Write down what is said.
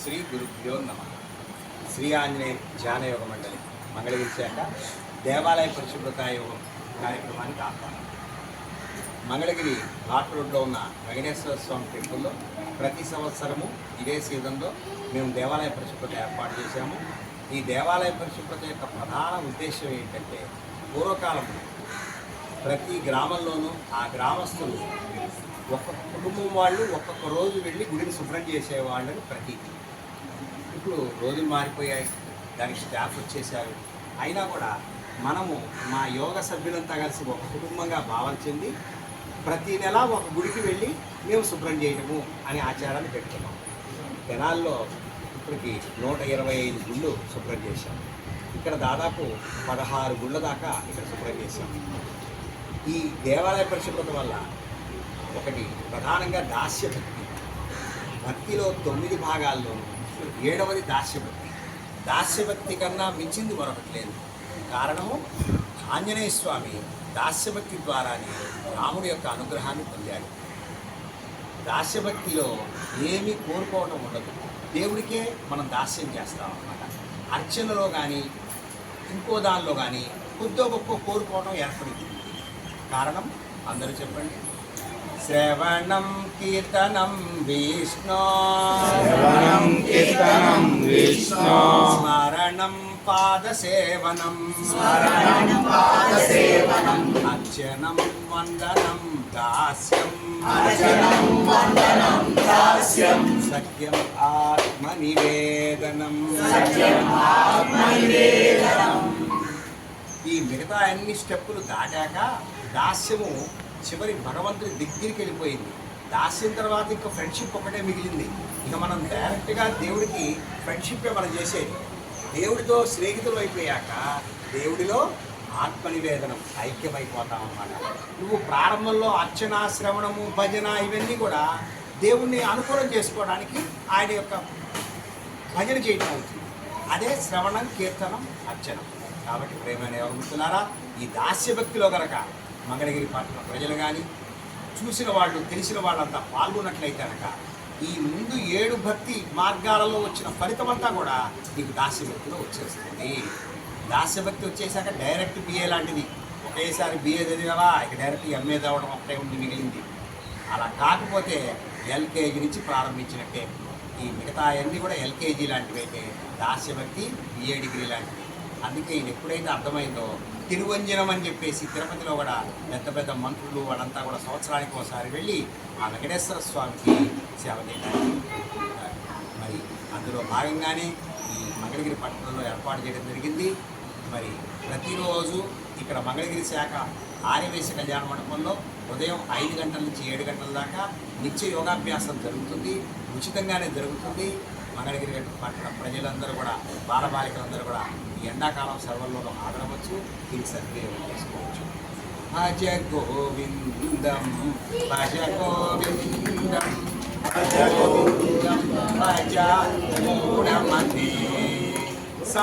శ్రీ గురుభ్యో నమ. శ్రీ ఆంజనేయ ధ్యాన యోగ మండలి మంగళగిరి శాఖ దేవాలయ పరిశుభ్రత యోగం కార్యక్రమానికి ఆహ్వానం. మంగళగిరి ఘాట్ రోడ్లో ఉన్న వెంకటేశ్వర స్వామి టెంపుల్లో ప్రతి సంవత్సరము ఇదే సీజన్లో మేము దేవాలయ పరిశుభ్రత ఏర్పాటు చేశాము. ఈ దేవాలయ పరిశుభ్రత యొక్క ప్రధాన ఉద్దేశం ఏంటంటే పూర్వకాలంలో ప్రతి గ్రామంలోనూ ఆ గ్రామస్తులు ఒక్కొక్క కుటుంబం వాళ్ళు ఒక్కొక్క రోజు వెళ్ళి గుడిని శుభ్రం చేసేవాళ్ళని ప్రతీతి. ఇప్పుడు రోజులు మారిపోయాయి. దానికి స్టాఫ్ వచ్చేసారు అయినా కూడా మనము మా యోగ సభ్యులంతా కలిసి ఒక కుటుంబంగా భావన చెంది ప్రతి నెల ఒక గుడికి వెళ్ళి మేము శుభ్రం చేయడము అనే ఆచారాన్ని పెట్టుకున్నాం. తెనాల్లో ఇప్పటికి నూట ఇరవై ఐదు గుళ్ళు శుభ్రం చేశాం. ఇక్కడ దాదాపు పదహారు గుళ్ళ దాకా ఇక్కడ శుభ్రం చేశాం. ఈ దేవాలయ పరిశుభ్రత వల్ల ఒకటి ప్రధానంగా దాస్య భక్తి భక్తిలో తొమ్మిది భాగాల్లో ఏడవది దాస్యభక్తి. దాస్యభక్తి కన్నా మించింది మరొకటి లేదు. కారణము ఆంజనేయ స్వామి దాస్యభక్తి ద్వారానే రాముడి యొక్క అనుగ్రహాన్ని పొందాడు. దాస్యభక్తిలో ఏమీ కోరుకోవటం ఉండదు. దేవుడికే మనం దాస్యం చేస్తాం అన్నమాట. అర్చనలో కానీ ఇంకో దానిలో కానీ కొద్దో గొప్ప కోరుకోవడం ఏర్పడింది. కారణం అందరూ చెప్పండి. శ్రవణం కీర్తనం విష్ణు. శ్రవణం కీర్తనం విష్ణు. స్మరణం పాదసేవనం. స్మరణం పాదసేవనం. అర్చనం వందనం దాస్యం. అర్చనం వందనం దాస్యం. సత్యం ఆత్మ నివేదనం సత్యం ఆత్మనివేదనం. ఈ మిగతా అన్ని స్టెప్పులు దాటాక దాస్యము చివరి భగవంతుడి దగ్గరికి వెళ్ళిపోయింది. దాసిన తర్వాత ఇంకా ఫ్రెండ్షిప్ ఒకటే మిగిలింది. ఇక మనం డైరెక్ట్గా దేవుడికి ఫ్రెండ్షిప్పే మనం చేసేది? దేవుడితో స్నేహితులు అయిపోయాక దేవుడిలో ఆత్మ నివేదనం ఐక్యమైపోతాం అన్నమాట నువ్వు ప్రారంభంలో అర్చన శ్రవణము భజన ఇవన్నీ కూడా దేవుణ్ణి అనుకూలం చేసుకోవడానికి ఆయన యొక్క భజన చేయటం అవుతుంది. అదే శ్రవణం కీర్తనం అర్చనం. కాబట్టి ప్రేమైన ఎవరుతున్నారా ఈ దాస్య భక్తిలో గనక మంగళగిరి పట్టణ ప్రజలు కానీ చూసిన వాళ్ళు తెలిసిన వాళ్ళంతా పాల్గొన్నట్లయితే కనుక ఈ ముందు ఏడు భక్తి మార్గాలలో వచ్చిన ఫలితం అంతా కూడా నీకు దాస్య భక్తిలో వచ్చేస్తుంది. దాస్య భక్తి వచ్చేసాక డైరెక్ట్ బిఏ లాంటిది. ఒకేసారి బిఏ చదివావా? ఇక డైరెక్ట్ ఎంఏ చదవడం ఒకటే ఉండి మిగిలింది. అలా కాకపోతే ఎల్కేజీ నుంచి ప్రారంభించినట్టే. ఈ మిగతా అన్నీ కూడా ఎల్కేజీ లాంటివి అయితే దాస్యభక్తి బిఏ డిగ్రీ లాంటివి అందుకే ఇది ఎప్పుడైతే అర్థమైందో తిరువంజనం అని చెప్పేసి తిరుపతిలో కూడా పెద్ద పెద్ద మంత్రులు వాళ్ళంతా కూడా సంవత్సరానికి ఒకసారి వెళ్ళి ఆ వెంకటేశ్వర స్వామికి సేవ చేయడానికి మరి అందులో భాగంగానే ఈ మంగళగిరి పట్టణంలో ఏర్పాటు చేయడం జరిగింది. మరి ప్రతిరోజు ఇక్కడ మంగళగిరి శాఖ ఆర్యవేశ కళ్యాణ మండపంలో ఉదయం ఐదు గంటల నుంచి ఏడు గంటల దాకా నిత్య యోగాభ్యాసం జరుగుతుంది. ఉచితంగానే జరుగుతుంది. మంగళగిరి పట్టణ ప్రజలందరూ కూడా బాలబాలికలందరూ కూడా ఎండాకాలం సెలవుల్లో ఆడవచ్చు దీనికి సద్వినియోగం చేసుకోవచ్చు. భజ గోవిందం భజ గోవిందం భజ గోవిందం భజ మూఢమతే